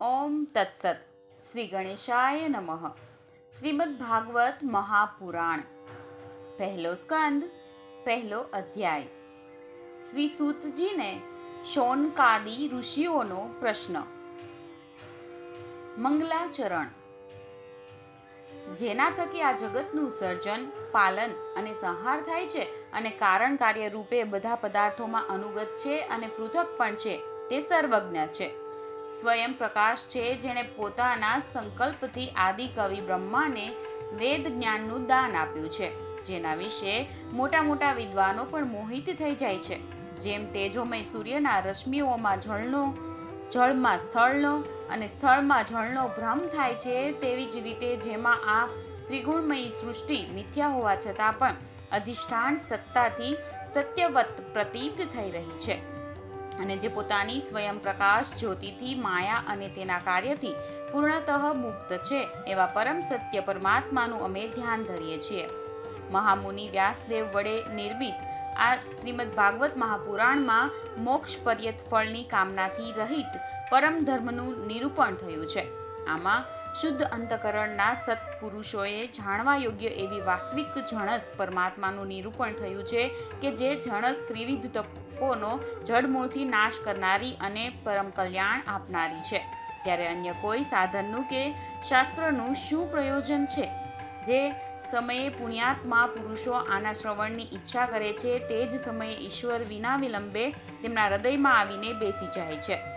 ઓમ તત્સત. શ્રી ગણેશાય નમઃ. શ્રીમદ ભાગવત મહાપુરાણ. પહેલો સ્કંદ, પહેલો અધ્યાય. શ્રી સૂતજીને શોનકાદી ઋષિઓનો પ્રશ્ન. મંગલાચરણ. જેના થકી આ જગતનું સર્જન પાલન અને સંહાર થાય છે અને કારણ કાર્ય રૂપે બધા પદાર્થોમાં અનુગત છે અને પૃથક પણ છે, તે સર્વજ્ઞ છે. સ્વયં પ્રકાશ છે જેણે પોતાના સંકલ્પથી આદિ કવિ બ્રહ્માને વેદ જ્ઞાનનું દાન આપ્યું છે, જેના વિશે મોટા મોટા વિદ્વાનો પણ મોહિત થઈ જાય છે. જેમ તેજોમય સૂર્યના રશ્મિઓમાં જળનો, જળમાં સ્થળનો અને સ્થળમાં જળનો ભ્રમ થાય છે, તેવી જ રીતે જેમાં આ ત્રિગુણમયી સૃષ્ટિ મિથ્યા હોવા છતાં પણ અધિષ્ઠાન સત્તાથી સત્યવત પ્રતીત થઈ રહી છે. અને જે પોતાની સ્વયં પ્રકાશ, જ્યોતિથી, માયા અને તેના કાર્યથી પૂર્ણતઃ મુક્ત છે, એવા પરમ સત્ય પરમાત્માનું અમે ધ્યાન ધરીએ છીએ. મહામુનિ વ્યાસદેવ વડે નિર્મિત આ શ્રીમદ ભાગવત મહાપુરાણમાં મોક્ષ પર્યત ફળની કામનાથી રહિત પરમ ધર્મનું નિરૂપણ થયું છે. આમાં શુદ્ધ અંતકરણના સત્પુરુષોએ જાણવા યોગ્ય એવી વાસ્તવિક જણસ પરમાત્માનું નિરૂપણ થયું છે કે જે જણસ ત્રિવિધ તપોનો જડમૂળથી નાશ કરનારી અને પરમ કલ્યાણ આપનારી છે. ત્યારે અન્ય કોઈ સાધનનું કે શાસ્ત્રનું શું પ્રયોજન છે? જે સમયે પુણ્યાત્મા પુરુષો આના શ્રવણની ઈચ્છા કરે છે, તે જ સમયે ઈશ્વર વિના વિલંબે તેમના હૃદયમાં આવીને બેસી જાય છે.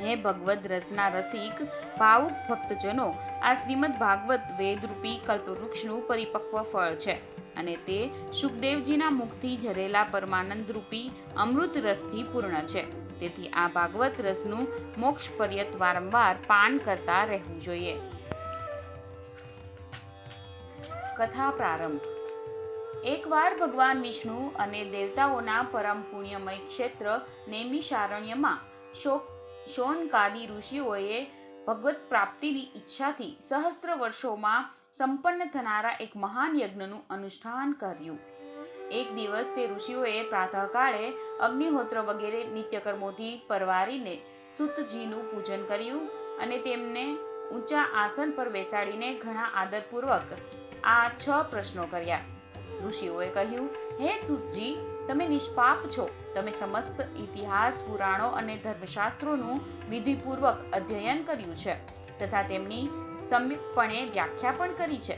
હે ભગવદ રસના રસિક, ભાવુક ભક્તજનો, આ શ્રીમદ ભાગવત વેદરૂપી કલ્પવૃક્ષનું પરિપક્વ ફળ છે. અને તે સુખદેવજીના મુખથી ઝરેલા પરમાનંદ રૂપી અમૃત રસથી પૂર્ણ છે. તેથી આ ભાગવત રસનું મોક્ષ પર્યત વારંવાર પાન કરતા રહેવું જોઈએ. કથા પ્રારંભ. એકવાર ભગવાન વિષ્ણુ અને દેવતાઓના પરમ પુણ્યમય ક્ષેત્ર નૈમિષારણ્યમાં શોક શૌનકાદી ઋષિઓએ ભગવત પ્રાપ્તિની ઈચ્છાથી સહસ્ત્ર વર્ષોમાં સંપન્ન થનારા એક મહાન યજ્ઞનું અનુષ્ઠાન કર્યું. એક દિવસ તે ઋષિઓએ પ્રાતઃકાળે અગ્નિહોત્ર વગેરે નિત્યકર્મોથી પરવારીને સુતજીનું પૂજન કર્યું અને તેમને ઊંચા આસન પર બેસાડીને ઘણા આદરપૂર્વક આ છ પ્રશ્નો કર્યા. ઋષિઓએ કહ્યું, હે સુતજી તમે નિષ્પાપ છો. તમે સમસ્ત ઇતિહાસ, પુરાણો અને ધર્મશાસ્ત્રોનું વિધિપૂર્વક અધ્યયન કર્યું છે તથા તેમની સમીપપણે વ્યાખ્યા પણ કરી છે.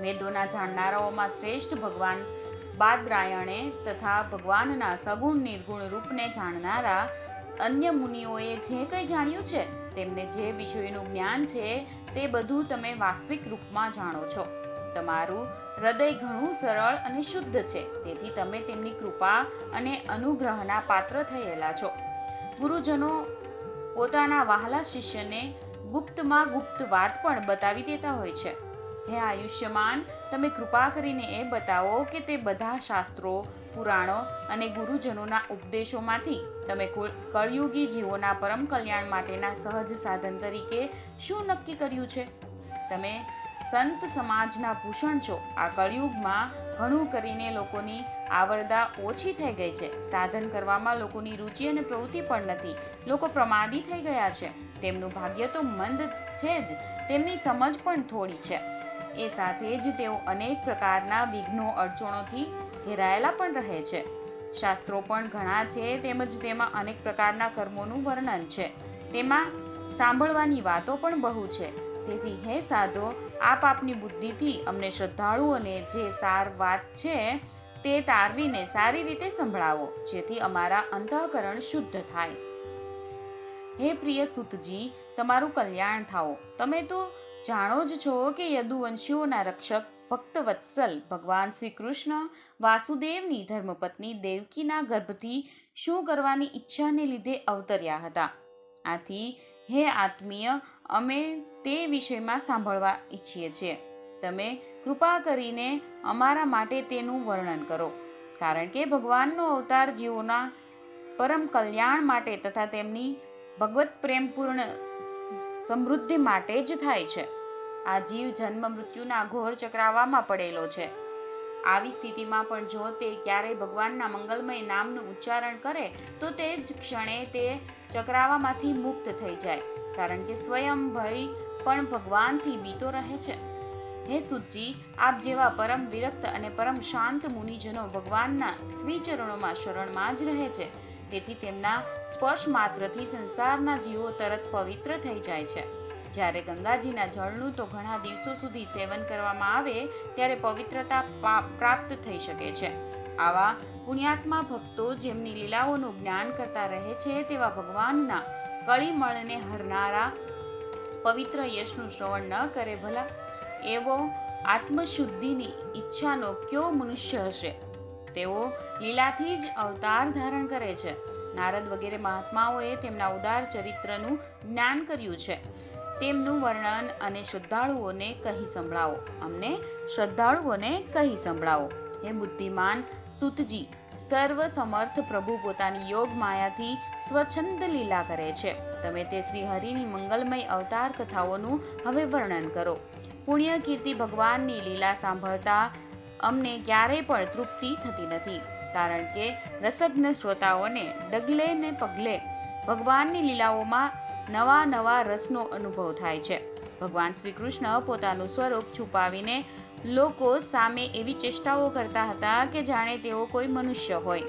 વેદોના જાણનારાઓમાં શ્રેષ્ઠ ભગવાન બાદરાયણે તથા ભગવાનના સગુણ નિર્ગુણ રૂપને જાણનારા અન્ય મુનિઓએ જે કંઈ જાણ્યું છે, તેમને જે વિષયોનું જ્ઞાન છે, તે બધું તમે વાસ્તવિક રૂપમાં જાણો છો. તમારું હૃદય ઘણું સરળ અને શુદ્ધ છે. તેથી તમે તેમની કૃપા અને અનુગ્રહના પાત્ર થયેલા છો. ગુરુજનો પોતાના વહાલા શિષ્યને ગુપ્તમાં ગુપ્ત વાત પણ બતાવી દેતા હોય છે. હે આયુષ્યમાન, તમે કૃપા કરીને એ બતાવો કે તે બધા શાસ્ત્રો, પુરાણો અને ગુરુજનોના ઉપદેશોમાંથી તમે કળયુગી જીવોના પરમ કલ્યાણ માટેના સહજ સાધન તરીકે શું નક્કી કર્યું છે? તમે સંત સમાજના ભૂષણ છો. આ કળિયુગમાં ઘણું કરીને લોકોની આવરદા ઓછી થઈ ગઈ છે. સાધન કરવામાં લોકોની રુચિ અને પ્રવૃત્તિ પણ નથી. લોકો પ્રમાદી થઈ ગયા છે. તેમનું ભાગ્ય તો મંદ છે જ. તેમની સમજ પણ થોડી છે. એ સાથે જ તેઓ અનેક પ્રકારના વિઘ્નો અડચણોથી ઘેરાયેલા પણ રહે છે. શાસ્ત્રો પણ ઘણા છે તેમજ તેમાં અનેક પ્રકારના કર્મોનું વર્ણન છે. તેમાં સાંભળવાની વાતો પણ બહુ છે. તેથી, હે સાધો, આપ આપની બુદ્ધિથી અમને શ્રદ્ધાળુઓને જે સાર વાત છે તે તારવીને સારી રીતે સંભળાવો, જેથી અમારા અંતઃકરણ શુદ્ધ થાય. હે પ્રિય સુતજી, તમારું કલ્યાણ થાઓ. તમે તો જાણો જ છો કે યદુવંશીઓના રક્ષક ભક્ત વત્સલ ભગવાન શ્રી કૃષ્ણ વાસુદેવની ધર્મપત્ની દેવકીના ગર્ભથી શું કરવાની ઈચ્છાને લીધે અવતર્યા હતા. આથી હે આત્મીય, અમે તે વિષયમાં સાંભળવા ઈચ્છીએ છીએ. તમે કૃપા કરીને અમારા માટે તેનું વર્ણન કરો. કારણ કે ભગવાનનો અવતાર જીવોના પરમ કલ્યાણ માટે તથા તેમની ભગવત પ્રેમપૂર્ણ સમૃદ્ધિ માટે જ થાય છે. આ જીવ જન્મ મૃત્યુના ઘોર ચક્રાવામાં પડેલો છે. આવી સ્થિતિમાં પણ જો તે ક્યારેય ભગવાનના મંગલમય નામનું ઉચ્ચારણ કરે, તો તે જ ક્ષણે તે ચક્રાવામાંથી મુક્ત થઈ જાય. કારણ કે સ્વયં ભય પણ ભગવાનથી બીતો રહે છે. હે સુજી આપ જેવા પરમ વિરક્ત અને પરમ શાંત મુનિજનો ભગવાનના શ્રીચરણોમાં શરણમાં જ રહે છે. તેથી તેમના સ્પર્શ માત્રથી સંસારના જીવો તરત પવિત્ર થઈ જાય છે. જ્યારે ગંગાજીના જળનું તો ઘણા દિવસો સુધી સેવન કરવામાં આવે, ત્યારે પવિત્રતા પ્રાપ્ત થઈ શકે છે. આવા પુણ્યાત્મા ભક્તો જેમની લીલાઓનું જ્ઞાન કરતા રહે છે, તેવા ભગવાનના કળીમળને હરનારા પવિત્ર યશનું શ્રવણ ન કરે ભલા, એવો આત્મશુદ્ધિની ઈચ્છાનો કયો મનુષ્ય હશે? તેઓ લીલાથી જ અવતાર ધારણ કરે છે. નારદ વગેરે મહાત્માઓએ તેમના ઉદાર ચરિત્રનું જ્ઞાન કર્યું છે. તેમનું વર્ણન અને શ્રદ્ધાળુઓને કહી સંભળાવો. અમને શ્રદ્ધાળુઓને કહી સંભળાવો. હે બુદ્ધિમાન સુતજી સર્વ સમર્થ પ્રભુ પોતાની યોગ માયાથી સ્વચ્છંદ લીલા કરે છે. તમે તે શ્રી હરિની મંગલમય અવતાર કથાઓનું હવે વર્ણન કરો. પુણ્ય કીર્તિ ભગવાનની લીલા સાંભળતા અમને ક્યારેય પણ તૃપ્તિ થતી નથી. કારણ કે રસજ્ઞ શ્રોતાઓને ડગલે ને પગલે ભગવાનની લીલાઓમાં નવા નવા રસનો અનુભવ થાય છે. ભગવાન શ્રી કૃષ્ણ પોતાનું સ્વરૂપ છુપાવીને લોકો સામે એવી ચેષ્ટાઓ કરતા હતા કે જાણે તેઓ કોઈ મનુષ્ય હોય.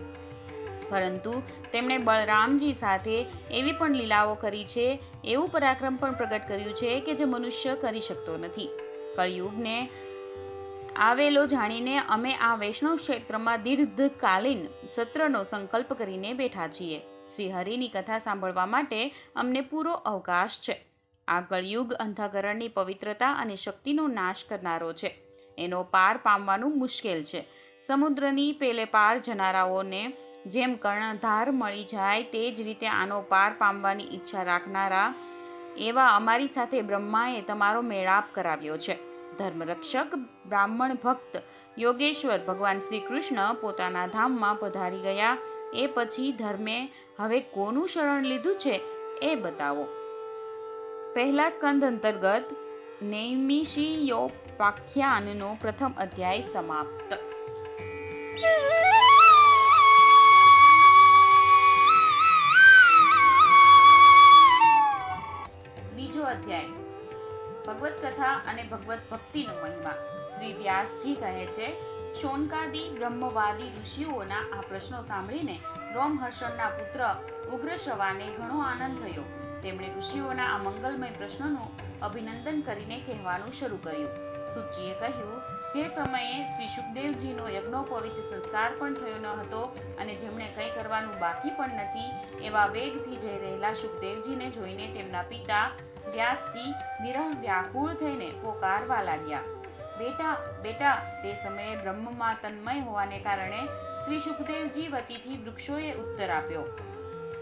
પરંતુ તેમણે બળરામજી સાથે એવી પણ લીલાઓ કરી છે, એવું પરાક્રમ પણ પ્રગટ કર્યું છે કે જે મનુષ્ય કરી શકતો નથી. કળિયુગને આવેલો જાણીને અમે આ વૈષ્ણવ ક્ષેત્રમાં દીર્ઘકાલીન સત્રનો સંકલ્પ કરીને બેઠા છીએ. શ્રી હરિની કથા સાંભળવા માટે અમને પૂરો અવકાશ છે. આ કળિયુગ અંધકરણની પવિત્રતા અને શક્તિનો નાશ કરનારો છે. એનો પાર પામવાનું મુશ્કેલ છે. સમુદ્રની પેલે પાર જનારાઓને જેમ કર્ણધાર મળી જાય તે જ રીતે આનો પાર પામવાની ઈચ્છા રાખનારા એવા અમારી સાથે બ્રહ્માએ તમારો મેળાપ કરાવ્યો છે. ધર્મરક્ષક, બ્રાહ્મણ ભક્ત યોગેશ્વર ભગવાન શ્રી કૃષ્ણ પોતાના ધામમાં પધારી ગયા એ પછી ધર્મે હવે કોનું શરણ લીધું છે એ બતાવો. પહેલા સ્કંદ અંતર્ગત નૈમિષિયોપાખ્યાનનો પ્રથમ અધ્યાય સમાપ્ત. બીજો અધ્યાય. ભગવત કથા અને ભગવત ભક્તિનો મહિમા. શ્રી વ્યાસજી કહે છે શોનકાદી, બ્રહ્મવાદી ઋષિઓના આ પ્રશ્નો સાંભળીને રોમહર્ષણના પુત્ર ઉગ્રશવાને ઘણો આનંદ થયો. તેમણે ઋષિઓના આ મંગલમય પ્રશ્નોનું અભિનંદન કરીને કહેવાનું શરૂ કર્યું. સુચિએ કહ્યું, જે સમયે શ્રી સુખદેવજીનો યજ્ઞોપવિત સંસ્કાર પણ થયો ન હતો અને જેમણે કંઈ કરવાનું બાકી પણ નથી, એવા વેગથી જઈ રહેલા સુખદેવજીને જોઈને તેમના પિતા વ્યાસજી વિરહ વ્યાકુળ થઈને પોકારવા લાગ્યા. બેટા બેટા, તે સમયે બ્રહ્મમાં તન્મય હોવાને કારણે શ્રી સુખદેવજી વતીથી વૃક્ષોએ ઉત્તર આપ્યો.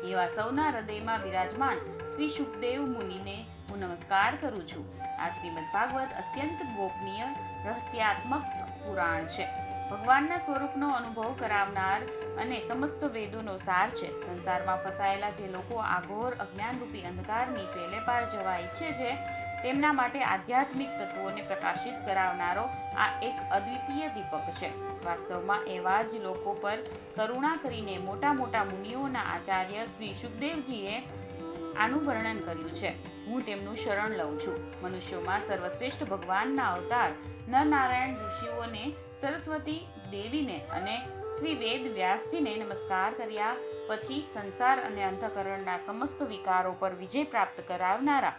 એવા સૌના હૃદયમાં વિરાજમાન શ્રી સુખદેવ મુનિને હું નમસ્કાર કરું છું. આ શ્રીમદ ભાગવત અત્યંત ગોપનીય, રહસ્યાત્મક પુરાણ છે. ભગવાનના સ્વરૂપનો અનુભવ કરાવનાર અને સમસ્ત વેદોનો સાર છે. સંસારમાં ફસાયેલા જે લોકો આ ઘોર અજ્ઞાનરૂપી અંધકારની પેલે પાર જવા ઈચ્છે છે તેમના માટે આધ્યાત્મિક તત્વોને પ્રકાશિત કરાવનારો આ એક અદ્વિતીય દીપક છે. વાસ્તવમાં એવા જ લોકો પર કરુણા કરીને મોટા મોટા મુનિઓના આચાર્ય શ્રી સુખદેવજીએ આનું વર્ણન કર્યું છે. હું તેમનું શરણ લઉં છું. મનુષ્યોમાં સર્વશ્રેષ્ઠ ભગવાનના અવતાર નરનારાયણ ઋષિઓને સરસ્વતી દેવીને અને શ્રી વેદ વ્યાસજીને નમસ્કાર કર્યા પછી સંસાર અને અંતઃકરણના સમસ્ત વિકારો પર વિજય પ્રાપ્ત કરાવનારા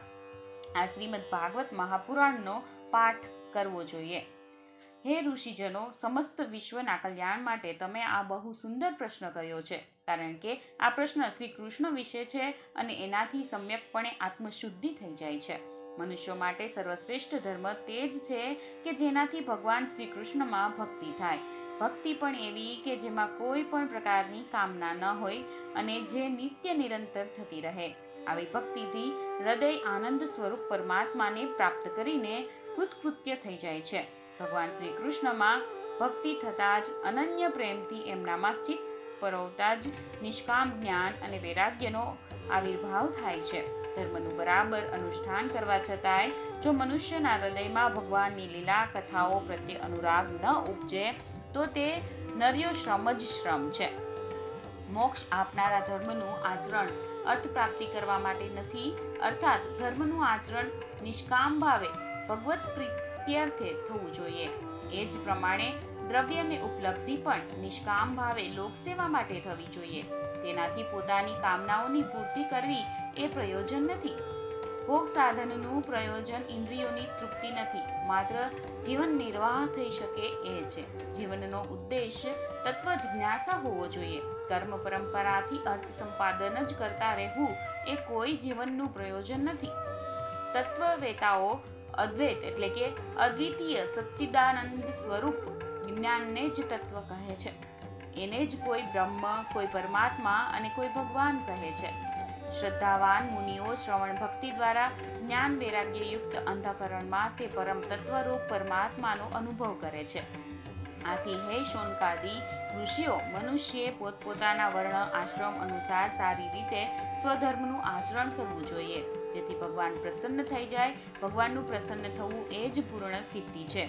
આ શ્રીમદ ભાગવત મહાપુરાણનો પાઠ કરવો જોઈએ. હે ઋષિજનો, સમસ્ત વિશ્વના કલ્યાણ માટે તમે આ બહુ સુંદર પ્રશ્ન કર્યો છે. કારણ કે આ પ્રશ્ન શ્રી કૃષ્ણ વિશે છે અને એનાથી સમ્યકપણે આત્મશુદ્ધિ થઈ જાય છે. મનુષ્યો માટે સર્વશ્રેષ્ઠ ધર્મ તે જ છે કે જેનાથી ભગવાન શ્રી કૃષ્ણમાં ભક્તિ થાય. ભક્તિ પણ એવી કે જેમાં કોઈ પણ પ્રકારની કામના ન હોય અને જે નિત્ય નિરંતર થતી રહે. આવી ભક્તિથી હૃદય આનંદ સ્વરૂપ પરમાત્માને પ્રાપ્ત કરીને કૃતકૃત્ય થઈ જાય છે. ભગવાન શ્રી કૃષ્ણમાં ભક્તિ થતાં જ અનન્ય પ્રેમથી એમનામાં ચિત્ત પરોવતા જ નિષ્કામ જ્ઞાન અને વૈરાગ્યનો આવિર્ભાવ થાય છે. ધર્મનું બરાબર અનુષ્ઠાન કરવા છતાંય જો મનુષ્યના હૃદયમાં ભગવાનની લીલા કથાઓ પ્રત્યે અનુરાગ ન ઉપજે, તો તે નર્યો શ્રમ જ શ્રમ છે. મોક્ષ આપનારા ધર્મનું આચરણ અર્થ પ્રાપ્તિ કરવા માટે નથી, અર્થાત ધર્મનું આચરણ નિષ્કામ ભાવે ભગવત પ્રીત્યર્થે થવું જોઈએ. એ જ પ્રમાણે દ્રવ્યને ઉપલબ્ધિ પણ નિષ્કામ ભાવે લોકસેવા માટે થવી જોઈએ. તેનાથી પોતાની કામનાઓની પૂર્તિ કરવી એ પ્રયોજન નથી. ભોગ સાધનનું પ્રયોજન ઇન્દ્રિયોની તૃપ્તિ નથી, માત્ર જીવન નિર્વાહ થઈ શકે એ છે. જીવનનો ઉદ્દેશ તત્વ જિજ્ઞાસા હોવો જોઈએ. કર્મ પરંપરાથી અર્થ સંપાદન જ કરતા રહેવું એ કોઈ જીવનનું પ્રયોજન નથી. તત્વવેતાઓ અદ્વૈત એટલે કે અદ્વિતીય સચ્ચિદાનંદ સ્વરૂપ વિજ્ઞાનને જ તત્વ કહે છે. એને જ કોઈ બ્રહ્મ, કોઈ પરમાત્મા અને કોઈ ભગવાન કહે છે. શ્રદ્ધાવાન મુનિઓ શ્રવણ ભક્તિ દ્વારા જ્ઞાન વૈરાગ્ય યુક્ત અંતઃકરણમાં તે પરમ તત્વરૂપ પરમાત્માનો અનુભવ કરે છે. આથી હે શોનકાદી, ઋષિઓ, મનુષ્યે પોતપોતાના વર્ણ આશ્રમ અનુસાર સારી રીતે સ્વધર્મનું આચરણ કરવું જોઈએ. જેથી ભગવાન પ્રસન્ન થઈ જાય, ભગવાનનું પ્રસન્ન થવું એ જ પૂર્ણ સિદ્ધિ છે.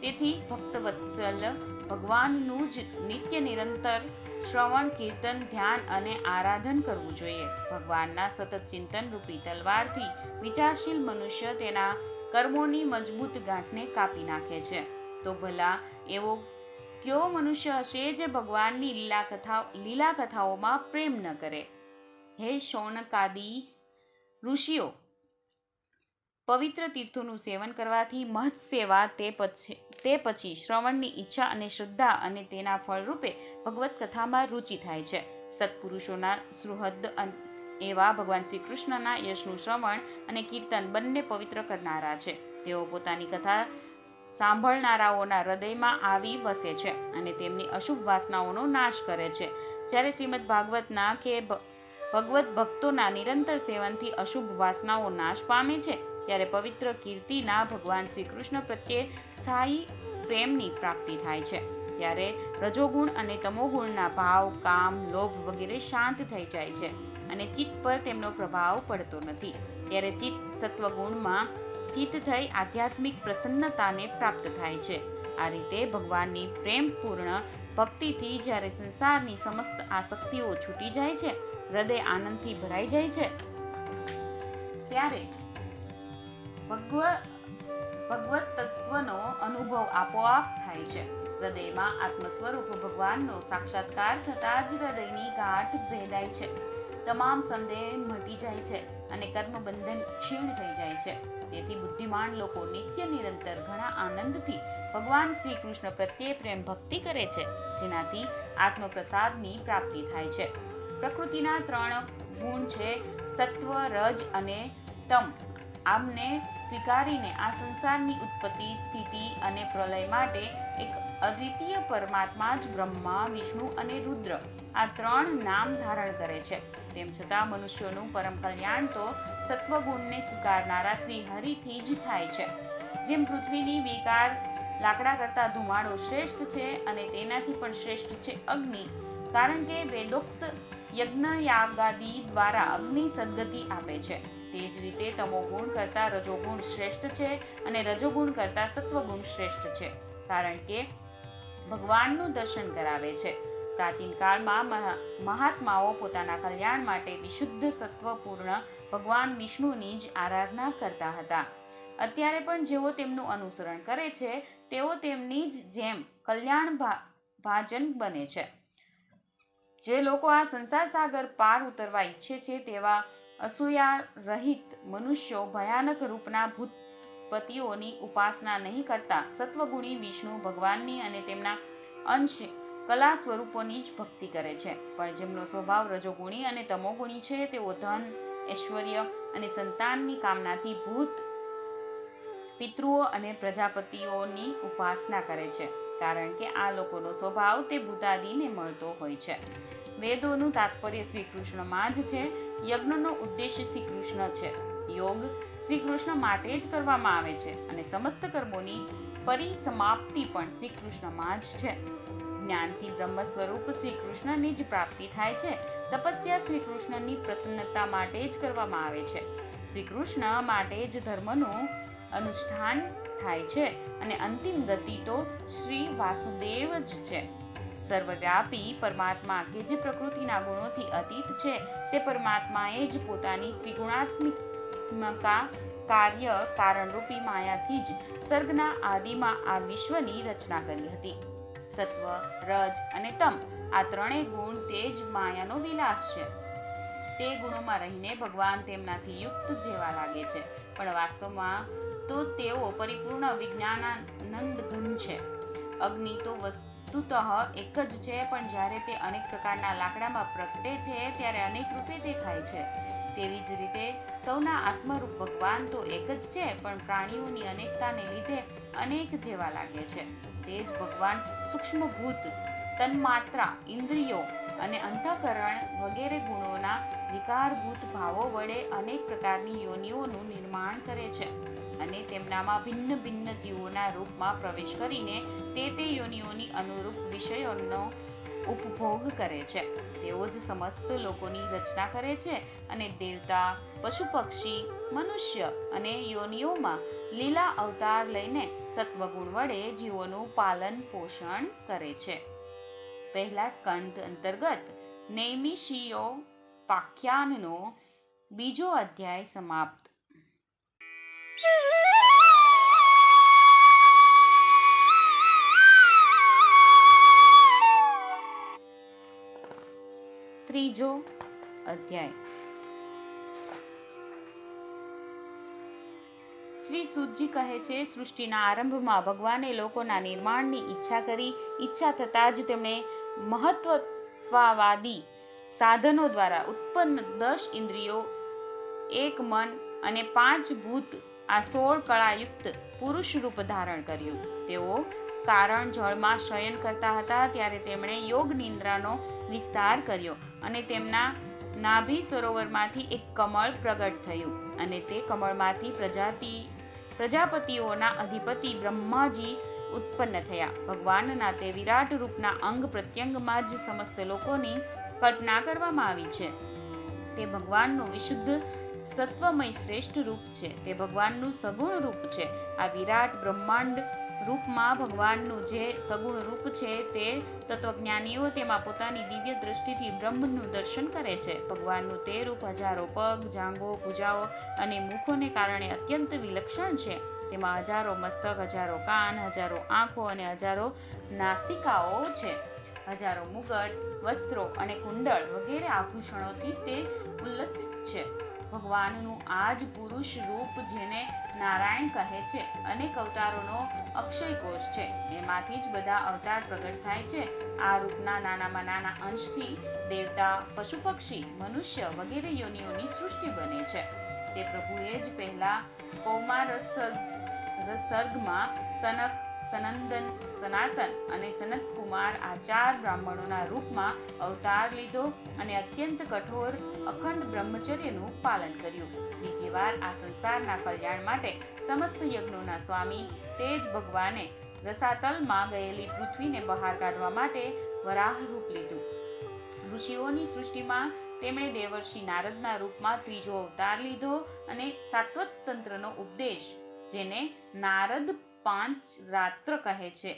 તેથી ભક્તવત્સલ ભગવાનનું જ નિત્ય નિરંતર શ્રવણ, કીર્તન, ધ્યાન અને આરાધન કરવું જોઈએ. ભગવાનના સતત ચિંતન રૂપી તલવારથી વિચારશીલ મનુષ્ય તેના કર્મોની મજબૂત ગાંઠને કાપી નાખે છે. તો ભલા એવો કયો મનુષ્ય હશે જે ભગવાનની લીલા કથા લીલા કથાઓમાં પ્રેમ ન કરે? હે શૌનકાદી ઋષિઓ પવિત્ર તીર્થોનું સેવન કરવાથી મહત્સેવા તે પછી તે પછી શ્રવણની ઈચ્છા અને શ્રદ્ધા અને તેના ફળરૂપે ભગવત કથામાં રુચિ થાય છે. સત્પુરુષોના સુહૃદ એવા ભગવાન શ્રી કૃષ્ણના યશનું શ્રવણ અને કીર્તન બંને પવિત્ર કરનારા છે. તેઓ પોતાની કથા સાંભળનારાઓના હૃદયમાં આવી વસે છે અને તેમની અશુભ વાસનાઓનો નાશ કરે છે. જ્યારે શ્રીમદ ભાગવતના કે ભગવત ભક્તોના નિરંતર સેવનથી અશુભ વાસનાઓ નાશ પામે છે ત્યારે પવિત્ર કીર્તિના ભગવાન શ્રી કૃષ્ણ પ્રત્યે સ્થાયી પ્રેમની પ્રાપ્તિ થાય છે. ત્યારે રજોગુણ અને તમોગુણના ભાવ, કામ, લોભ વગેરે શાંત થઈ જાય છે અને ચિત્ત પર તેમનો પ્રભાવ પડતો નથી. ત્યારે ચિત્ત સત્વગુણમાં સ્થિત થઈ આધ્યાત્મિક પ્રસન્નતાને પ્રાપ્ત થાય છે. આ રીતે ભગવાનની પ્રેમપૂર્ણ ભક્તિથી જ્યારે સંસારની સમસ્ત આસક્તિઓ છૂટી જાય છે, હૃદય આનંદથી ભરાઈ જાય છે, ત્યારે ભગવ ભગવત તત્વનો અનુભવ આપોઆપ થાય છે. હૃદયમાં આત્મ સ્વરૂપ ભગવાનનો સાક્ષાત્કાર થતાં જ હૃદયની ગાંઠ ભેદાય છે. તમામ સંદેહ મટી જાય છે અને કર્મ બંધન ક્ષીણ થઈ જાય છે. તેથી બુદ્ધિમાન લોકો નિત્ય નિરંતર ઘણા આનંદથી ભગવાન શ્રી કૃષ્ણ પ્રત્યે પ્રેમ ભક્તિ કરે છે, જેનાથી આત્મપ્રસાદની પ્રાપ્તિ થાય છે. પ્રકૃતિના ત્રણ ગુણ છે સત્વ, રજ અને તમ. આમને સ્વીકારીને આ સંસારની ઉત્પત્તિ, સ્થિતિ અને પ્રલય માટે એક અદ્વિતીય પરમાત્મા જ બ્રહ્મા, વિષ્ણુ અને રુદ્ર આ ત્રણ નામ ધારણ કરે છે. તેમ છતાં મનુષ્યોનું પરમ કલ્યાણ તો સત્વગુણને સ્વીકારનારા શ્રી હરિથી જ થાય છે. જેમ પૃથ્વીની વિકાર લાકડા કરતાં ધુમાડો શ્રેષ્ઠ છે અને તેનાથી પણ શ્રેષ્ઠ છે અગ્નિ, કારણ કે વેદોક્ત યજ્ઞયાગાદી દ્વારા અગ્નિ સદગતિ આપે છે. તે જ રીતે તમોગુણ કરતાં રજોગુણ શ્રેષ્ઠ છે અને રજોગુણ કરતાં સત્વગુણ શ્રેષ્ઠ છે. કારણ કે ભગવાનનું દર્શન કરાવે છે. પ્રાચીન કાળમાં મહાત્માઓ પોતાના કલ્યાણ માટે વિશુદ્ધ સત્વપૂર્ણ ભગવાન વિષ્ણુની જ આરાધના કરતા હતા. અત્યારે પણ જેઓ તેમનું અનુસરણ કરે છે, તેઓ તેમની જ જેમ કલ્યાણ ભાજન બને છે. જે લોકો આ સંસાર સાગર પાર ઉતરવા ઈચ્છે છે તેવા અસૂયા રહિત મનુષ્યો ભયાનક રૂપના ભૂતપતિઓની ઉપાસના નહીં કરતા સત્વગુણી વિષ્ણુ ભગવાનની અને તેમના અંશ કલા સ્વરૂપોની જ ભક્તિ કરે છે. પણ જેમનો સ્વભાવ રજોગુણી અને તમોગુણી છે, તેઓ ધન, ઐશ્વર્ય અને સંતાનની કામનાથી ભૂત પિતૃઓ અને પ્રજાપતિઓની ઉપાસના કરે છે. કારણ કે આ લોકોનો સ્વભાવ તે ભૂતાદીને મળતો હોય છે. વેદોનું તાત્પર્ય શ્રી કૃષ્ણમાં જ છે. યજ્ઞનો ઉદ્દેશ્ય શ્રી કૃષ્ણ છે. યોગ શ્રી કૃષ્ણ માટે જ કરવામાં આવે છે અને સમસ્ત કર્મોની પરિસમાપ્તિ પણ શ્રી કૃષ્ણમાં જ છે. જ્ઞાનથી બ્રહ્મ સ્વરૂપ શ્રી કૃષ્ણની જ પ્રાપ્તિ થાય છે. તપસ્યા શ્રી કૃષ્ણની પ્રસન્નતા માટે જ કરવામાં આવે છે. શ્રી કૃષ્ણ માટે જ ધર્મનું અનુષ્ઠાન થાય છે અને અંતિમ ગતિ તો શ્રી વાસુદેવ જ છે. સર્વવ્યાપી પરમાત્મા કે જે પ્રકૃતિના ગુણોથી અતીત છે, તે પરમાત્માએ જ પોતાની ત્રિગુણાત્મિકા કાર્ય કારણરૂપી માયાથી જ સર્ગના આદિમાં આ વિશ્વની રચના કરી હતી. સત્વ, રજ અને તમ આ ત્રણેય ગુણ તે જ માયાનો વિલાસ છે. તે ગુણોમાં રહીને ભગવાન તેમનાથી યુક્ત જેવા લાગે છે. પણ વાસ્તવમાં તો તેઓ પરિપૂર્ણ વિજ્ઞાનાનંદ ઘન છે. અગ્નિ તો વસ્તુતઃ એક જ છે, પણ જ્યારે તે અનેક પ્રકારના લાકડામાં પ્રગટે છે, ત્યારે અનેક રૂપે દેખાય છે. તેવી જ રીતે સૌના આત્મરૂપ ભગવાન તો એક જ છે, પણ પ્રાણીઓની અનેકતાને લીધે અનેક જેવા લાગે છે. તે જ ભગવાન સૂક્ષ્મભૂત, તન્માત્રા, ઇન્દ્રિયો અને અંતઃકરણ વગેરે ગુણોના વિકારભૂત ભાવો વડે અનેક પ્રકારની યોનિઓનું નિર્માણ કરે છે. અને તેમનામાં ભિન્ન ભિન્ન જીવોના રૂપમાં પ્રવેશ કરીને તે તે યોનિઓની અનુરૂપ વિષયોનો ઉપભોગ કરે છે. તેઓ જ સમસ્ત લોકોની રચના કરે છે અને દેવતા, પશુ પક્ષી, મનુષ્ય અને યોનિઓમાં લીલા અવતાર લઈને સત્વગુણ વડે જીવોનું પાલન પોષણ કરે છે. પહેલા સ્કંદ અંતર્ગત નૈમિષિયો પાખ્યાનનો બીજો અધ્યાય સમાપ્ત ત્રીજો અધ્યાય. શ્રી સુજી કહે છે, સૃષ્ટિના આરંભમાં ભગવાને લોકોના નિર્માણની ઈચ્છા કરી. ઈચ્છા થતાં જ તેમણે મહત્વવાદી સાધનો દ્વારા ઉત્પન્ન દસ ઇન્દ્રિયો, એક મન અને પાંચ ભૂત આ સોળ કળાયુક્ત પુરુષ રૂપ ધારણ કર્યું. તેઓ કારણ જળમાં શયન કરતા હતા, ત્યારે તેમણે યોગ નિંદ્રાનો વિસ્તાર કર્યો અને તેમના નાભી સરોવરમાંથી એક કમળ પ્રગટ થયું અને તે કમળમાંથી પ્રજાતિ, પ્રજાપતિઓના અધિપતિ બ્રહ્માજી ઉત્પન્ન થયા. ભગવાનના તે વિરાટ રૂપના અંગ પ્રત્યંગમાં જ સમસ્ત લોકોની કલ્પના કરવામાં આવી છે. તે ભગવાનનું વિશુદ્ધ સત્વમય શ્રેષ્ઠ રૂપ છે. તે ભગવાનનું સગુણ રૂપ છે. આ વિરાટ બ્રહ્માંડ રૂપમાં ભગવાનનું જે સગુણ રૂપ છે તે તત્વજ્ઞાનીઓ તેમાં પોતાની દિવ્ય દ્રષ્ટિથી બ્રહ્મનું દર્શન કરે છે. ભગવાનનું તે રૂપ હજારો પગ જાંગો ભૂજાઓ અને મુખોને કારણે અત્યંત વિલક્ષણ છે. તેમાં હજારો મસ્તક, હજારો કાન, હજારો આંખો અને હજારો નાસિકાઓ છે. હજારો મુગટ, વસ્ત્રો અને કુંડળ વગેરે આભૂષણોથી તે ઉલ્લસિત છે. ભગવાનનું આ જ પુરુષ રૂપ જેને નારાયણ કહે છે, અનેક અવતારોનો અક્ષય કોષ છે. એમાંથી જ બધા અવતાર પ્રગટ થાય છે. આ રૂપના નાનામાં નાના અંશથી દેવતા, પશુ પક્ષી, મનુષ્ય વગેરે યોનિઓની સૃષ્ટિ બને છે. તે પ્રભુએ જ પહેલા કૌમાર સર્ગમાં સનક, સનંદન, સનાતન અને સનત કુમાર આ ચાર બ્રાહ્મણોના રૂપમાં અવતાર લીધો અને અત્યંત કઠોર અખંડ બ્રહ્મચર્યનું પાલન કર્યું. બીજી વાર આ સંસારના કલ્યાણ માટે સમસ્ત યજ્ઞોના સ્વામી તેજ ભગવાને રસાતલમાં ગયેલી પૃથ્વીને બહાર કાઢવા માટે વરાહ રૂપ લીધું. ઋષિઓની સૃષ્ટિમાં તેમણે દેવર્ષિ નારદના રૂપમાં ત્રીજો અવતાર લીધો અને સાત્વત તંત્રનો ઉપદેશ, જેને નારદ પાંચ રાત્ર કહે છે,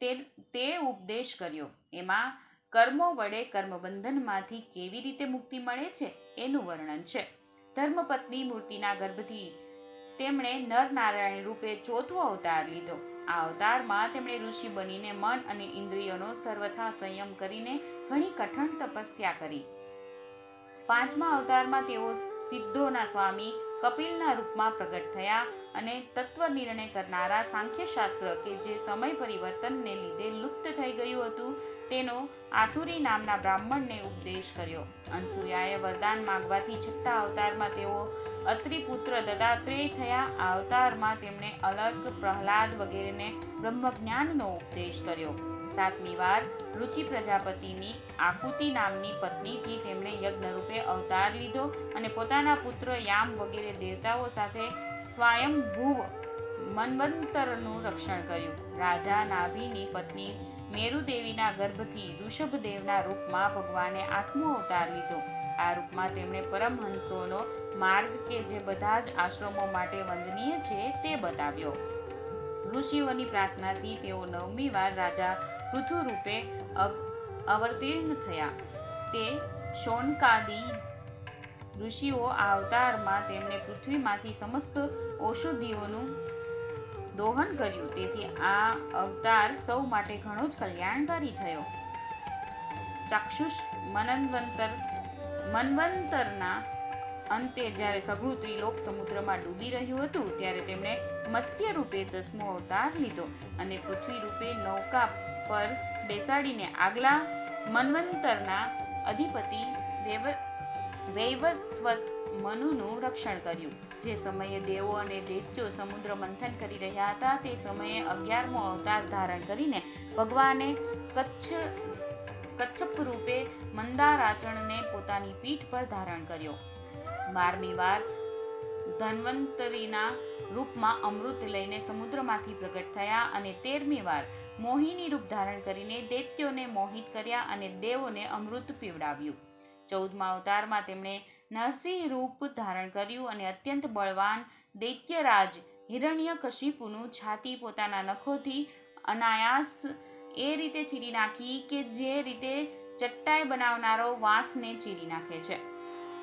તે તે ઉપદેશ કર્યો. એમાં કર્મો વડે કર્મબંધનમાંથી કેવી રીતે મુક્તિ મળે છે, એનું વર્ણન છે. ધર્મપત્ની મૂર્તિના ગર્ભથી તેમણે નર નારાયણ રૂપે ચોથો અવતાર લીધો. આ અવતારમાં તેમણે ઋષિ બનીને મન અને ઇન્દ્રિયોનો સર્વથા સંયમ કરીને ઘણી કઠણ તપસ્યા કરી. પાંચમા અવતારમાં તેઓ સિદ્ધોના સ્વામી કપિલના રૂપમાં પ્રગટ થયા અને તત્વ નિર્ણય કરનારા સાંખ્યશાસ્ત્ર કે જે સમય પરિવર્તનને લીધે લુપ્ત થઈ ગયું હતું, તેનો આસુરી નામના બ્રાહ્મણને ઉપદેશ કર્યો. અનસુયાએ વરદાન માંગવાથી છઠ્ઠા અવતારમાં તેઓ અત્રિપુત્ર દત્તાત્રેય થયા. આ અવતારમાં તેમણે અલગ, પ્રહલાદ વગેરેને બ્રહ્મજ્ઞાનનો ઉપદેશ કર્યો. સાતમી વાર રુચિ પ્રજાપતિની આકુતિ નામની પત્નીથી તેમણે યજ્ઞરૂપે અવતાર લીધો અને પોતાના પુત્ર યામ વગેરે દેવતાઓ સાથે સ્વયંભૂવ મનવંતરનું રક્ષણ કર્યું. રાજા નાભીની પત્ની મેરુદેવીના ગર્ભથી ઋષભદેવના રૂપમાં ભગવાને આઠમો અવતાર લીધો. આ રૂપમાં તેમણે પરમહંસોનો માર્ગ કે જે બધા જ આશ્રમો માટે વંદનીય છે તે બતાવ્યો. ઋષિઓની પ્રાર્થનાથી તેઓ નવમી વાર રાજા પૃથુ રૂપે અવ- અવતીર્ણ થયા. તે શોનકાદી ઋષિઓ અવતારમાં તેમણે પૃથ્વીમાંથી સમસ્ત ઔષધિઓનું દોહન કર્યું. તેથી આ અવતાર સૌ માટે ઘણો જ કલ્યાણકારી થયો. ચાક્ષુષ મનવંતર, મનવંતરના અંતે જ્યારે સઘળું ત્રિલોક સમુદ્રમાં ડૂબી રહ્યું હતું, ત્યારે તેમણે મત્સ્ય રૂપે દસમો અવતાર લીધો અને પૃથ્વી રૂપે નૌકા પર બેસાડીને આગલા મનવંતરના અધિપતિ વૈવ, વૈવસ્વત મનુનું રક્ષણ કર્યું. જે સમયે દેવો અને દૈત્યો સમુદ્ર મંથન કરી રહ્યા હતા, તે સમયે અગિયારમો અવતાર ધારણ કરીને ભગવાને કચ્છ, કચ્છપ રૂપે મંદારાચણને પોતાની પીઠ પર ધારણ કર્યો. બારમી વાર ધન્વંતરીના રૂપમાં અમૃત લઈને સમુદ્રમાંથી પ્રગટ થયા અને તેરમી વાર મોહિની રૂપ ધારણ કરીને દૈત્યોને મોહિત કર્યા અને દેવોને અમૃત પીવડાવ્યું. ચૌદમા અવતારમાં તેમણે નરસિંહ રૂપ ધારણ કર્યું અને અત્યંત બળવાન દૈત્યરાજ હિરણ્યકશિપુનું છાતી પોતાના નખોથી અનાયાસ એ રીતે ચીરી નાખી કે જે રીતે ચટ્ટાઈ બનાવનારો વાંસને ચીરી નાખે છે.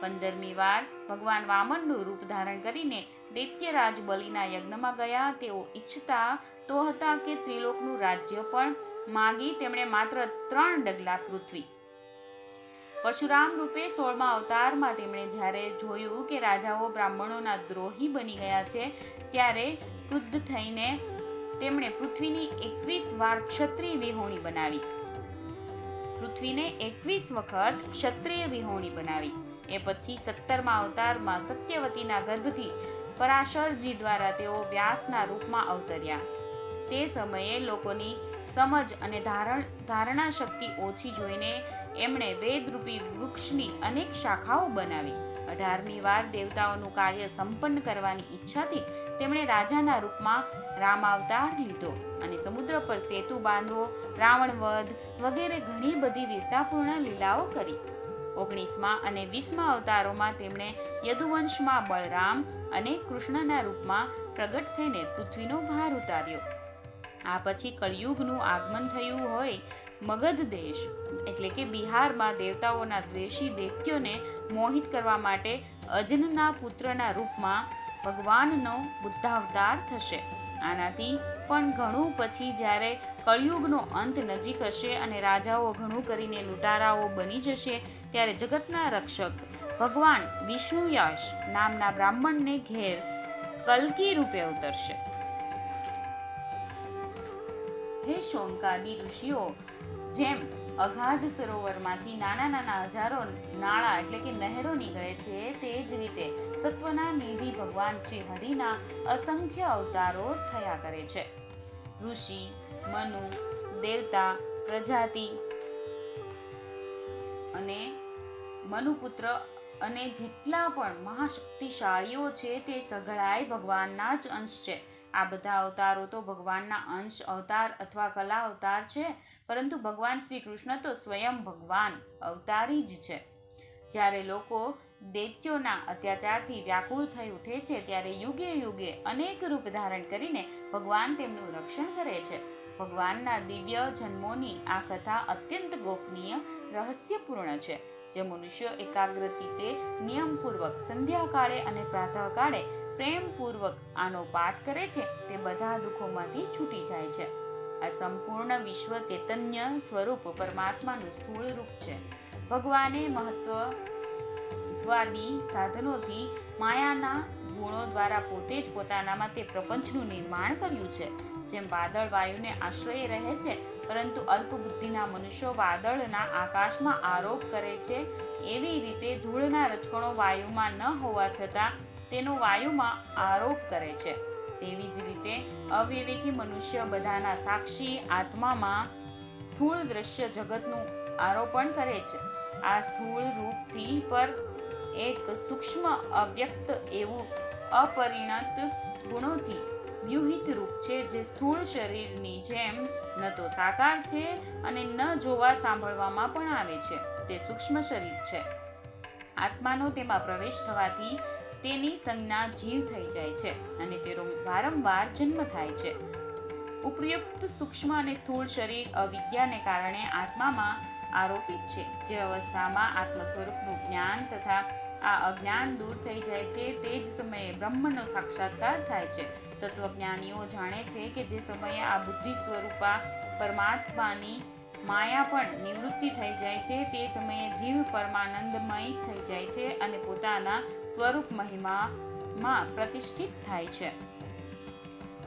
પંદરમી વાર ભગવાન વામનનું રૂપ ધારણ કરીને દૈત્યરાજ બલિના યજ્ઞમાં ગયા. તેઓ ઈચ્છતા તો હતા કે ત્રિલોકનું રાજ્ય પણ માગી તેમણે માત્ર ત્રણ ડગલા પૃથ્વી. પરશુરામ રૂપે સોળમા અવતારમાં તેમણે જ્યારે જોયું કે રાજાઓ બ્રાહ્મણોના દ્રોહી બની ગયા છે, ત્યારે ક્રુદ્ધ થઈને તેમણે પૃથ્વીની એકવીસ વાર ક્ષત્રિય વિહોણી બનાવી. પૃથ્વીને એકવીસ વખત ક્ષત્રિય વિહોણી બનાવી. એ પછી સત્તરમા અવતારમાં સત્યવતીના ગર્ભથી પરાશરજી દ્વારા તેઓ વ્યાસના રૂપમાં અવતર્યા. તે સમયે લોકોની સમજ અને ધારણ ધારણા શક્તિ ઓછી જોઈને એમણે વેદરૂપી વૃક્ષની અનેક શાખાઓ બનાવી. અઢારમી વાર દેવતાઓનું કાર્ય સંપન્ન કરવાની ઈચ્છાથી તેમણે રાજાના રૂપમાં રામાવતાર લીધો અને સમુદ્ર પર સેતુ બાંધવો, રાવણ વધ વગેરે ઘણી બધી વીરતાપૂર્ણ લીલાઓ કરી. ઓગણીસમાં અને વીસમાં અવતારોમાં તેમણે યદુવંશમાં બળરામ અને કૃષ્ણના રૂપમાં પ્રગટ થઈને પૃથ્વીનો ભાર ઉતાર્યો. આ પછી કળિયુગનું આગમન થયું હોય મગધ દેશ, એટલે કે બિહારમાં દેવતાઓના દ્વેષી દૈત્યોને મોહિત કરવા માટે અજનના પુત્રના રૂપમાં ભગવાનનો બુદ્ધાવતાર થશે. આનાથી પણ ઘણું પછી જ્યારે કળિયુગનો અંત નજીક હશે અને રાજાઓ ઘણું કરીને લૂંટારાઓ બની જશે, ત્યારે જગતના રક્ષક ભગવાન વિષ્ણુયશ નામના બ્રાહ્મણને ઘેર કલ્કી રૂપે અવતરશે હે શોનકાદી ઋષિઓ જેમ અગાધ સરોવરમાંથી નાના નાના હજારો નાળા એટલે કે નહેરો નીકળે છે, તે જ રીતે સત્વના નિધિ ભગવાન શ્રી હરિના અસંખ્ય અવતારો થયા કરે છે. ઋષિ, મનુ, દેવતા, પ્રજાતિ અને મનુપુત્ર અને જેટલા પણ મહાશક્તિશાળીઓ છે, તે સઘળાય ભગવાનના જ અંશ છે. આ બધા અવતારો તો ભગવાનના અંશ અવતાર અથવા કલા અવતાર છે, પરંતુ ભગવાન શ્રી કૃષ્ણ તો સ્વયં ભગવાન અવતારી જ છે. જ્યારે લોકો દૈત્યોના અત્યાચારથી વ્યાકુળ થઈ ઉઠે છે, ત્યારે યુગે યુગે અનેક રૂપ ધારણ કરીને ભગવાન તેમનું રક્ષણ કરે છે. ભગવાનના દિવ્ય જન્મોની આ કથા અત્યંત ગોપનીય, રહસ્યપૂર્ણ છે. જે મનુષ્ય એકાગ્ર ચિત્તે નિયમપૂર્વક સંધ્યાકાળે અને પ્રાતઃકાળે પ્રેમપૂર્વક આનો પાઠ કરે છે, તે બધા દુઃખોમાંથી છૂટી જાય છે. આ સંપૂર્ણ વિશ્વ ચૈતન્ય સ્વરૂપ પરમાત્માનું સ્થૂળ રૂપ છે. ભગવાને મહત્વવાદી સાધનોથી માયાના ગુણો દ્વારા પોતે જ પોતાનામાં તે પ્રપંચનું નિર્માણ કર્યું છે. જેમ વાદળ વાયુને આશ્રય રહે છે, પરંતુ અલ્પ બુદ્ધિના મનુષ્યો વાદળના આકાશમાં આરોપ કરે છે, એવી રીતે ધૂળના રજકણો વાયુમાં ન હોવા છતાં તેનો વાયુમાં આરોપ કરે છે. તેવી જ રીતે અવિવેકી મનુષ્ય બધાના સાક્ષી આત્મામાં સ્થૂળ દ્રશ્ય જગતનું આરોપણ કરે છે. આ સ્થૂળ રૂપથી પર એક સૂક્ષ્મ અવ્યક્ત એવું અપરિણત ગુણોથી વ્યુહિત રૂપ છે જે સ્થૂળ શરીરની જેમ ન તો સાકાર છે અને ન જોવા સાંભળવામાં પણ આવે છે. તે સૂક્ષ્મ શરીર છે. આત્માનો તેમાં પ્રવેશ થવાથી તેની સંજ્ઞા જીવ થઈ જાય છે અને તેનો વારંવાર જન્મ થાય છે. ઉપયુક્ત સૂક્ષ્મ અને સ્થૂળ શરીર અવિદ્યાને કારણે આત્મામાં આરોપિત છે. જે અવસ્થામાં આત્મ સ્વરૂપનું જ્ઞાન તથા આ અજ્ઞાન દૂર થઈ જાય છે તે જ સમયે બ્રહ્મનો સાક્ષાત્કાર થાય છે. તત્વજ્ઞાનીઓ જાણે છે કે જે સમયે આ બુદ્ધિ સ્વરૂપા પરમાત્માની માયા પણ નિવૃત્તિ થઈ જાય છે. તે સમયે જીવ પરમાનંદમય થઈ જાય છે અને પોતાના સ્વરૂપ મહિમામાં પ્રતિષ્ઠિત થાય છે.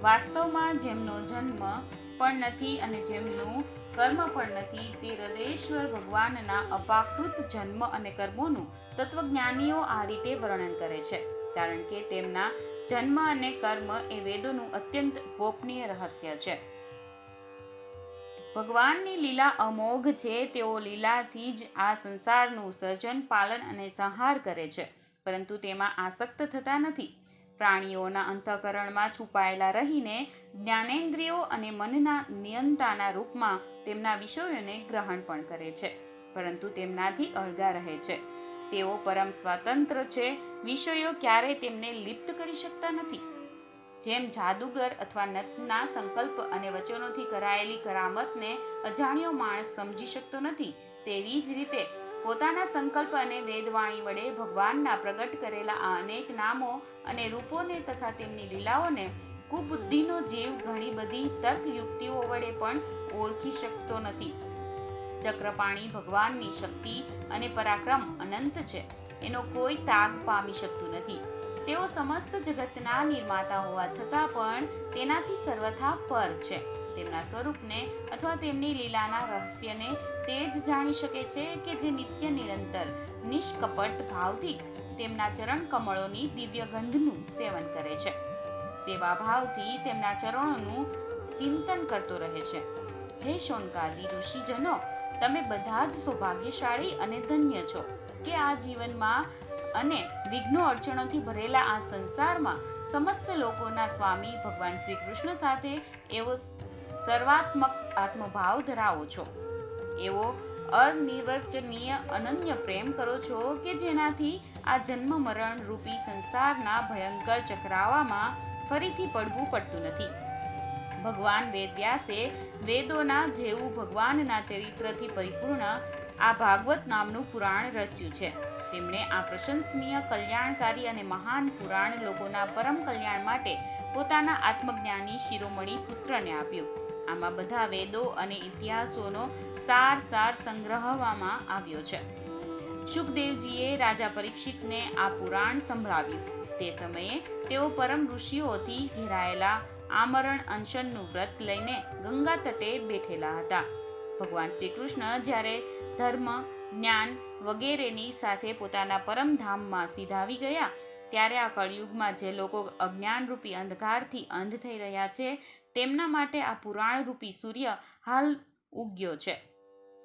વાસ્તવમાં જેમનો જન્મ પણ નથી અને જેમનું કર્મ પણ નથી, તે હૃદયેશ્વર ભગવાનના અપાકૃત જન્મ અને કર્મોનું તત્વજ્ઞાનીઓ આ રીતે વર્ણન કરે છે. કારણ કે તેમના જન્મ અને કર્મ એ વેદોનું અત્યંત ગોપનીય રહસ્ય છે. ભગવાનની લીલા અમોઘ છે, તેઓ લીલાથી જ આ સંસારનું સર્જન, પાલન અને સંહાર કરે છે, પરંતુ તેમાં આસક્ત થતા નથી. પ્રાણીઓના અંતઃકરણમાં છુપાયેલા રહીને જ્ઞાનેન્દ્રિયો અને મનના નિયંતાના રૂપમાં તેમના વિષયોને ગ્રહણ પણ કરે છે, પરંતુ તેમનાથી અળગા રહે છે. તેઓ પરમ સ્વતંત્ર છે, વિષયો ક્યારેય તેમને લિપ્ત કરી શકતા નથી. જેમ જાદુગર અથવા નટના સંકલ્પ અને વચનોથી કરાયેલી કરામતને અજાણ્યો માણસ સમજી શકતો નથી, તેવી જ રીતે પોતાના સંકલ્પ અને વેદવાણી વડે ભગવાનના પ્રગટ કરેલા આ અનેક નામો અને રૂપોને તથા તેમની લીલાઓને કુબુદ્ધિનો જીવ ઘણી બધી તર્ક યુક્તિઓ વડે પણ ઓળખી શકતો નથી. ચક્રપાણી ભગવાનની શક્તિ અને પરાક્રમ અનંત છે, એનો કોઈ તાગ પામી શકતું નથી. તેઓ સમસ્ત જગતના નિર્માતા હોવા છતાં પણ તેનાથી સર્વથા પર છે. તેમના સ્વરૂપને અથવા તેમની લીલાના રહસ્યને તે જ જાણી શકે છે કે જે નિત્ય નિરંતર, નિષ્કપટ ભાવથી તેમના ચરણ કમળોની દિવ્ય ગંધનું સેવન કરે છે. સેવા ભાવથી તેમના ચરણોનું ચિંતન કરતો રહે છે. હે શોનકાદી ઋષિજનો, તમે બધા જ સૌભાગ્યશાળી અને ધન્ય છો. કે આ જીવનમાં અને વિઘ્નો અડચણોથી ભરેલા આ સંસારમાં સમસ્ત લોકોના સ્વામી ભગવાન શ્રી કૃષ્ણ સાથે એવો સર્વાત્મક આત્મભાવ ધરાવો છો. એવો અનિર્વચનીય અનન્ય પ્રેમ કરો છો કે જેનાથી આ જન્મ મરણ રૂપી સંસારના ભયંકર ચક્રાવામાં ફરીથી પડવું પડતું નથી. ભગવાન વેદવ્યાસે વેદોના જેવું ભગવાનના ચરિત્રથી પરિપૂર્ણ આ ભાગવત નામનું પુરાણ રચ્યું છે. તેમણે આ પ્રશંસનીય, કલ્યાણકારી અને મહાન પુરાણ લોકોના પરમ કલ્યાણ માટે પોતાના આત્મજ્ઞાની શિરોમણી પુત્રને આપ્યું. આમાં બધા વેદો અને ઇતિહાસોનો સાર સાર સંગ્રહવામાં આવ્યો છે. શુકદેવજીએ રાજા પરીક્ષિતને આ પુરાણ સંભળાવ્યું. તે સમયે તેઓ પરમ ઋષિઓથી ઘેરાયેલા આમરણ અનશનનું વ્રત લઈને ગંગા તટે બેઠેલા હતા. ભગવાન શ્રી કૃષ્ણ જ્યારે ધર્મ, જ્ઞાન વગેરેની સાથે પોતાના પરમધામમાં સીધાવી ગયા, ત્યારે આ કળિયુગમાં જે લોકો અજ્ઞાનરૂપી અંધકારથી અંધ થઈ રહ્યા છે, તેમના માટે આ પુરાણરૂપી સૂર્ય હાલ ઉગ્યો છે.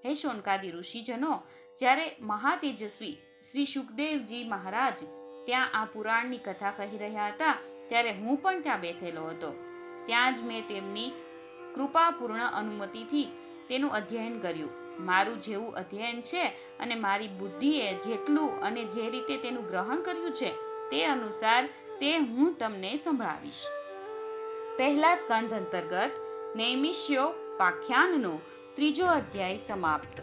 હે શોનકાદી ઋષિજનો, જ્યારે મહાતેજસ્વી શ્રી સુખદેવજી મહારાજ ત્યાં આ પુરાણની કથા કહી રહ્યા હતા, ત્યારે હું પણ ત્યાં બેઠેલો હતો. ત્યાં જ મેં તેમની કૃપાપૂર્ણ અનુમતિથી તેનું અધ્યયન કર્યું. મારું જેવું અધ્યયન છે અને મારી બુદ્ધિએ જેટલું અને જે રીતે તેનું ગ્રહણ કર્યું છે તે અનુસાર તે હું તમને સંભળાવીશ. પહેલા સ્કંધ અંતર્ગત નૈમિષ્યો પાખ્યાનનો ત્રીજો અધ્યાય સમાપ્ત.